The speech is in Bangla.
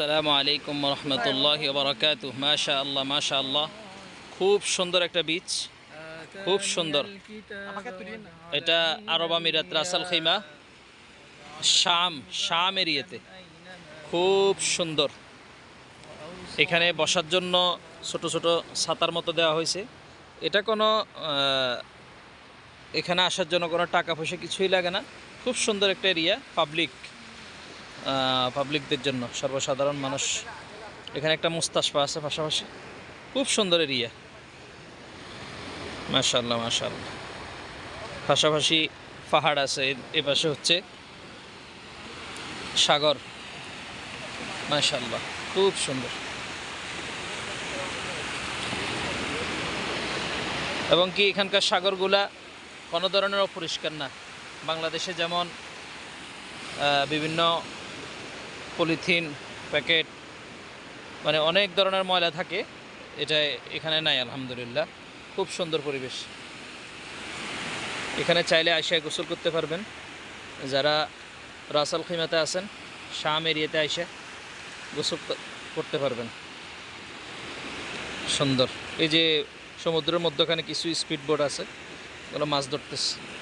আসসালামু আলাইকুম রহমতুল্লাহ বরকাত মাশা আল্লাহ মাশা আল্লাহ খুব সুন্দর একটা বীচ খুব সুন্দর। এটা আরব আমিরাত, রাসাল খেমা, শাম শাম এরিয়াতে। খুব সুন্দর। এখানে বসার জন্য ছোট ছোট ছাতার মতো দেওয়া হয়েছে। এটা কোনো এখানে আসার জন্য কোনো টাকা পয়সা কিছুই লাগে না। খুব সুন্দর একটা এরিয়া পাবলিক পাবলিকদের জন্য সর্বসাধারণ মানুষ। এখানে একটা মুস্তাসপা আছে পাশাপাশি। খুব সুন্দর এরিয়া। মাশাল্লাহ মাশাল্লাহ পাশাপাশি পাহাড় আছে, এ- পাশে হচ্ছে সাগর। মাশাল্লাহ খুব সুন্দর। এবং কি এখানকার সাগরগুলা কোনো ধরনের অপরিষ্কার না। বাংলাদেশে যেমন বিভিন্ন পলিথিন, প্যাকেট মানে অনেক ধরনের ময়লা থাকে। এটা এখানে নাই, আলহামদুলিল্লাহ। খুব সুন্দর পরিবেশ। এখানে চাইলে আয়সায় গোসল করতে পারবেন। যারা রাসাল খিমাতে আছেন, শাম এরিয়াতে আইসা গোসল করতে পারবেন। সুন্দর। এই যে সমুদ্রের মধ্যখানে কিছু স্পিড বোট আছে, ওগুলো মাছ ধরতেছে।